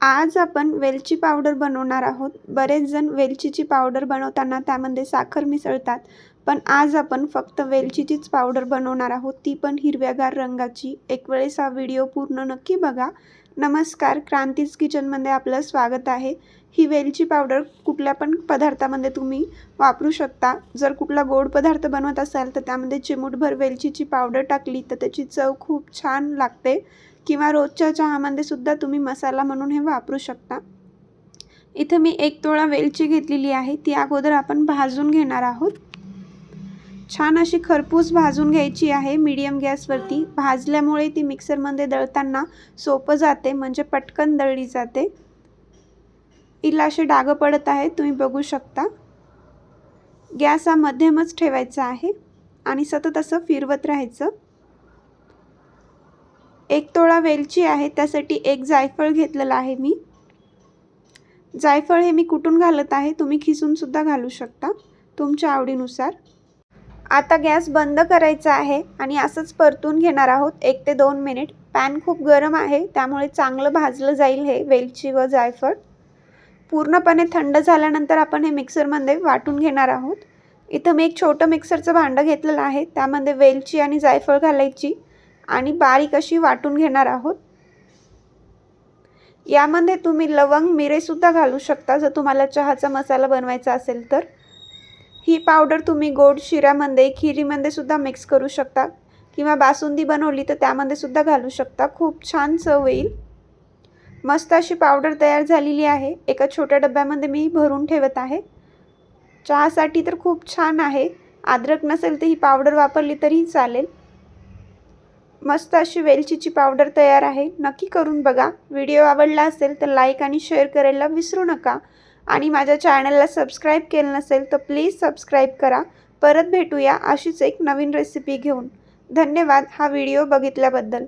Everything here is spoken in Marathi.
आज आपण वेलची पावडर बनवणार आहोत. बरेच जण वेलचीची पावडर बनवताना त्यामध्ये साखर मिसळतात. पण आज आपण फक्त वेलचीचीच पावडर बनवणार आहोत. ती पण हिरव्यागार रंगाची. एक वेळेस हा व्हिडिओ पूर्ण नक्की बघा. नमस्कार. क्रांतीज किचनमध्ये आपलं स्वागत आहे. ही वेलची पावडर कुठल्या पण पदार्थामध्ये तुम्ही वापरू शकता. जर कुठला गोड पदार्थ बनवत असाल तर त्यामध्ये चिमूटभर वेलचीची पावडर टाकली तर त्याची चव खूप छान लागते. किंवा रोजच्या चहामध्ये सुद्धा तुम्ही मसाला म्हणून हे वापरू शकता. इथं मी एक तोळा वेलची घेतलेली आहे ती अगोदर आपण भाजून घेणार आहोत. छान अशी खरपूस भाजून घ्यायची आहे मीडियम गॅसवरती. भाजल्यामुळे ती मिक्सरमध्ये दळताना सोपं जाते म्हणजे पटकन दळली जाते. हिला असे डागं पडत आहेत तुम्ही बघू शकता. गॅस हा मध्यमच ठेवायचा आहे आणि सतत असं फिरवत राहायचं. एक तोळा वेलची आहे त्यासाठी एक जायफळ घेतलेलं आहे मी. जायफळ हे मी कुटून घालत आहे तुम्ही खिसूनसुद्धा घालू शकता तुमच्या आवडीनुसार. आता गॅस बंद करायचा आहे आणि असंच परतून घेणार आहोत एक ते दोन मिनिट. पॅन खूप गरम आहे त्यामुळे चांगलं भाजलं जाईल हे वेलची व जायफळ. पूर्णपणे थंड झाल्यानंतर आपण हे मिक्सरमध्ये वाटून घेणार आहोत. इथं मी एक छोटं मिक्सरचं भांडं घेतलेलं आहे त्यामध्ये वेलची आणि जायफळ घालायची. आणि बारीक अशी वाटून घेणार आहोत. यामध्ये तुम्ही लवंग मिरेसुद्धा घालू शकता. जर तुम्हाला चहाचा मसाला बनवायचा असेल तर. ही पावडर तुम्ही गोड शिऱ्यामध्ये खिरीमध्ये सुद्धा मिक्स करू शकता. किंवा बासुंदी बनवली तर त्यामध्ये सुद्धा घालू शकता. खूप छान चव येईल. मस्त अशी पावडर तयार झालेली आहे. एका छोट्या डब्यामध्ये मी भरून ठेवत आहे. चहासाठी तर खूप छान आहे. अद्रक नसेल तर ही पावडर वापरली तरीही चालेल. मस्त अशी वेलचीची पावडर तयार आहे. नक्की करून बघा. व्हिडिओ आवडला असेल तर लाईक आणि शेअर करायला विसरू नका. आणि माझ्या चॅनलला सबस्क्राईब केलं नसेल तर प्लीज सबस्क्राईब करा. परत भेटूया अशीच एक नवीन रेसिपी घेऊन. धन्यवाद हा व्हिडिओ बघितल्याबद्दल.